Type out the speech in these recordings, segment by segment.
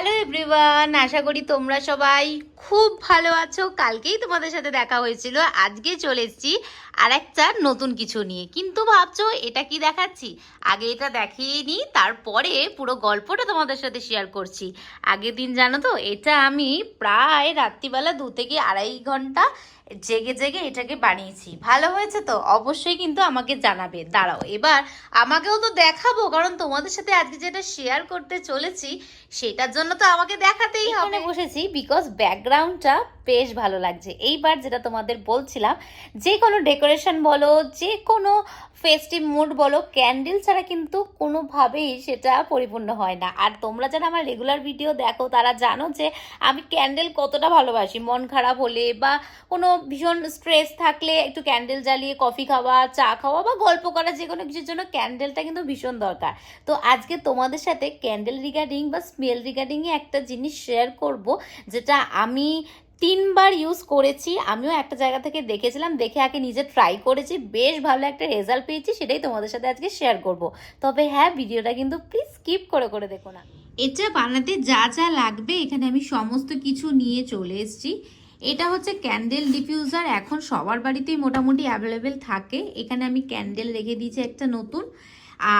Hello everyone আশা করি তোমরা সবাই খুব ভালো আছো। কালকেই তোমাদের সাথে দেখা হয়েছিল। আজকে চলে এসেছি আর একটা নতুন কিছু নিয়ে। কিন্তু ভাবছ এটা কি দেখাচ্ছি? আগে এটা দেখিয়ে নিই তারপরে পুরো গল্পটা তোমাদের সাথে শেয়ার করছি। আগের দিন জানো তো এটা আমি প্রায় রাত্রিবেলা দু থেকে আড়াই ঘণ্টা জেগে জেগে এটাকে বানিয়েছি। ভালো হয়েছে তো? অবশ্যই কিন্তু আমাকে জানাবে। দাঁড়াও এবার আমাকেও তো দেখাবো কারণ তোমাদের সাথে আজকে যেটা শেয়ার করতে চলেছি সেটার জন্য তো আমাকে দেখাতেই হবে। বসেছি বিকজ ব্যাকগ্রাউন্ডটা বেশ ভালো লাগছে। এইবার যেটা তোমাদের বলছিলাম, যে কোনো ডেকোরেশন বলো, যে কোনো ফেস্টিভ মুড বলো ক্যান্ডেল ছাড়া কিন্তু কোনোভাবেই সেটা পরিপূর্ণ হয় না। আর তোমরা যারা আমার রেগুলার ভিডিও দেখো, তারা জানো যে আমি ক্যান্ডেল কতটা ভালোবাসি। মন খারাপ হলে বা কোনো ভীষণ স্ট্রেস থাকলে একটু ক্যান্ডেল জ্বালিয়ে কফি খাওয়া, চা খাওয়া বা গল্প করা, যে কোনো কিছুর জন্য ক্যান্ডেলটা কিন্তু ভীষণ দরকার। তো আজকে তোমাদের সাথে ক্যান্ডেল রিগার্ডিং বা স্মেল রিগার্ডিংয়ে একটা জিনিস শেয়ার করব, যেটা আমি তিনবার ইউজ করেছি। আমিও একটা জায়গা থেকে দেখেছিলাম, দেখে আগে নিজে ট্রাই করেছি। বেশ ভালো একটা রেজাল্ট পেয়েছি, সেটাই তোমাদের সাথে আজকে শেয়ার করব। তবে হ্যাঁ ভিডিওটা কিন্তু প্লিজ স্কিপ করে করে দেখো না। এটা বানাতে যা যা লাগবে, এখানে আমি সমস্ত কিছু নিয়ে চলে এসেছি। এটা হচ্ছে ক্যান্ডেল ডিফিউজার এখন সবার বাড়িতেই মোটামুটি অ্যাভেলেবেল থাকে। এখানে আমি ক্যান্ডেল রেখে দিয়েছি একটা নতুন।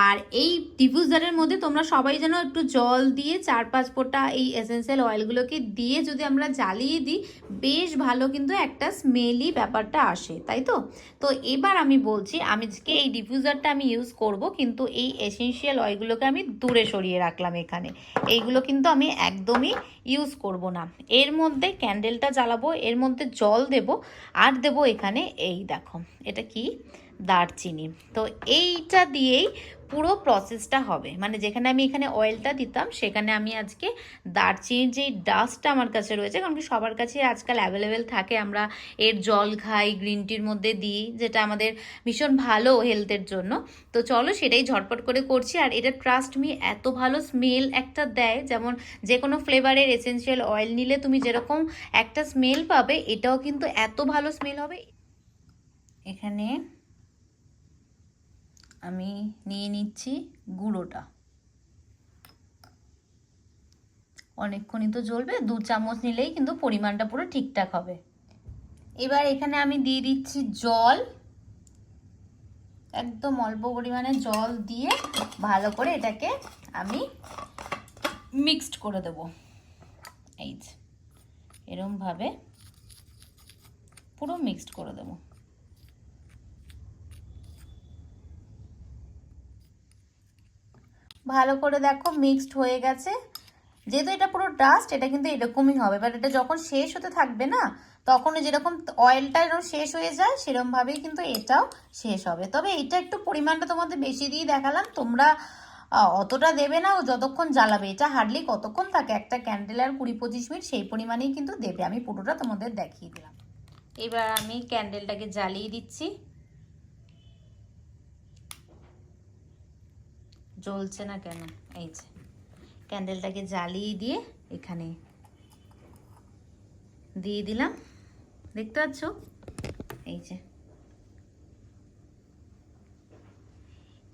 আর এই ডিফিউজারের মধ্যে তোমরা সবাই যেন একটু জল দিয়ে চার পাঁচ ফোঁটা এই এসেন্সিয়াল অয়েলগুলোকে দিয়ে যদি আমরা জ্বালিয়ে দিই, বেশ ভালো কিন্তু একটা স্মেলি ব্যাপারটা আসে, তাই তো? তো এবার আমি বলছি, আমি আজকে এই ডিফিউজারটা আমি ইউজ করব, কিন্তু এই এসেন্সিয়াল অয়েলগুলোকে আমি দূরে সরিয়ে রাখলাম এখানে। এইগুলো কিন্তু আমি একদমই ইউজ করব না। এর মধ্যে ক্যান্ডেলটা জ্বালাবো, এর মধ্যে জল দেব, আর দেব এখানে এই দেখো, এটা কি? দারচিনি। তো এইটা দিয়েই পুরো প্রসেসটা হবে। মানে যেখানে আমি এখানে অয়েলটা দিতাম, সেখানে আমি আজকে দারচিনির যেই ডাস্টটা আমার কাছে রয়েছে, কারণ কি সবার কাছে আজকাল অ্যাভেলেবেল থাকে, আমরা এর জল খাই গ্রিন টির মধ্যে দিই, যেটা আমাদের ভীষণ ভালো হেলথের জন্য। তো চলো সেটাই ঝটপট করে করছি, আর এটা ট্রাস্ট মি এত ভালো স্মেল একটা দেয়, যেমন যে কোনো ফ্লেভারের এসেন্সিয়াল অয়েল নিলে তুমি যেরকম একটা স্মেল পাবে, এটাও কিন্তু এত ভালো স্মেল হবে। এখানে আমি নিয়ে নিচ্ছি গুঁড়োটা। অনেকক্ষণই তো জ্বলবে, দু চামচ নিলেই কিন্তু পরিমাণটা পুরো ঠিকঠাক হবে। এবার এখানে আমি দিয়ে দিচ্ছি জল। একদম অল্প পরিমাণে জল দিয়ে ভালো করে এটাকে আমি মিক্সড করে দেব। এই এরমভাবে পুরো মিক্সড করে দেবো। ভালো করে দেখো মিক্সড হয়ে গেছে। যেহেতু এটা পুরো ডাস্ট এটা কিন্তু এরকমই হবে। বাট এটা যখন শেষ হতে থাকবে না তখন যেরকম অয়েলটা এরকম শেষ হয়ে যায়, সেরকমভাবেই কিন্তু এটাও শেষ হবে। তবে এটা একটু পরিমাণটা তোমাদের বেশি দিয়ে দেখালাম। তোমরা অতটা দেবে না, ও যতক্ষণ জ্বালাবে। এটা হার্ডলি কতক্ষণ থাকে? একটা ক্যান্ডেল আর কুড়ি পঁচিশ মিনিট, সেই পরিমাণেই কিন্তু দেবে। আমি পুরোটা তোমাদের দেখিয়ে দিলাম। এবার আমি ক্যান্ডেলটাকে জ্বালিয়ে দিচ্ছি। জ্বলছে না কেন? এই যে ক্যান্ডেলটাকে জ্বালিয়ে দিয়ে এখানে দিয়ে দিলাম। দেখতে পাচ্ছ? এই যে।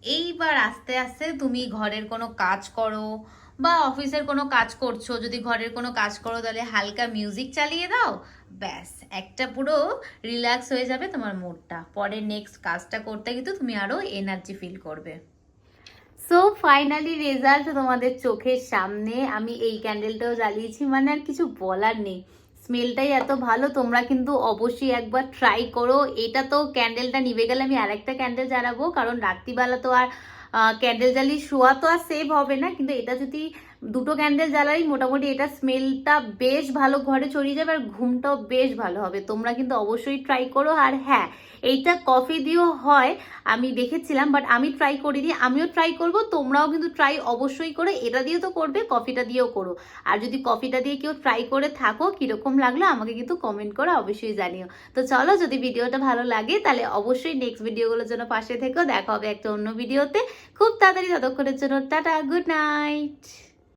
এইবার আস্তে আস্তে তুমি ঘরের কোনো কাজ করো বা অফিসের কোনো কাজ করছ, যদি ঘরের কোনো কাজ করো তাহলে হালকা মিউজিক চালিয়ে দাও, ব্যাস, একটা পুরো রিল্যাক্স হয়ে যাবে তোমার মুডটা পরে নেক্সট কাজটা করতে কিন্তু তুমি আরও এনার্জি ফিল করবে। সো ফাইনালি রেজাল্ট তোমাদের চোখের সামনে। আমি এই ক্যান্ডেলটাও জ্বালিয়েছি মানে আর কিছু বলার নেই। স্মেলটাই এত ভালো, তোমরা কিন্তু অবশ্যই একবার ট্রাই করো। এটা তো ক্যান্ডেলটা নিভে গেলে আমি আরেকটা ক্যান্ডেল জ্বালাবো, কারণ রাত্রিবেলা তো আর ক্যান্ডেল জ্বালিয়ে শোয়া তো আর সেভ হবে না, কিন্তু এটা যদি দুটো ক্যান্ডেল জ্বালাই, মোটামুটি এটা স্মেলটা বেশ ভালো ঘরে ছড়িয়ে যাবে আর ঘুমটাও বেশ ভালো হবে। তোমরা কিন্তু অবশ্যই ট্রাই করো। আর হ্যাঁ এইটা কফি দিয়েও হয়, আমি দেখেছিলাম বাট আমি ট্রাই করিনি, আমিও ট্রাই করব, তোমরাও কিন্তু ট্রাই অবশ্যই করো, এটা দিয়ে তো করবে কফিটা দিয়েও করো। আর যদি কফিটা দিয়ে কেউ ট্রাই করে থাকো, কীরকম লাগল আমাকে কিন্তু কমেন্ট করে অবশ্যই জানিও। তো চলো, যদি ভিডিওটা ভালো লাগে, তাহলে অবশ্যই নেক্সট ভিডিওগুলোর জন্য পাশে থেকেও দেখা হবে একটা অন্য ভিডিওতে খুব তাড়াতাড়ি ততক্ষণের জন্য টাটা গুড নাইট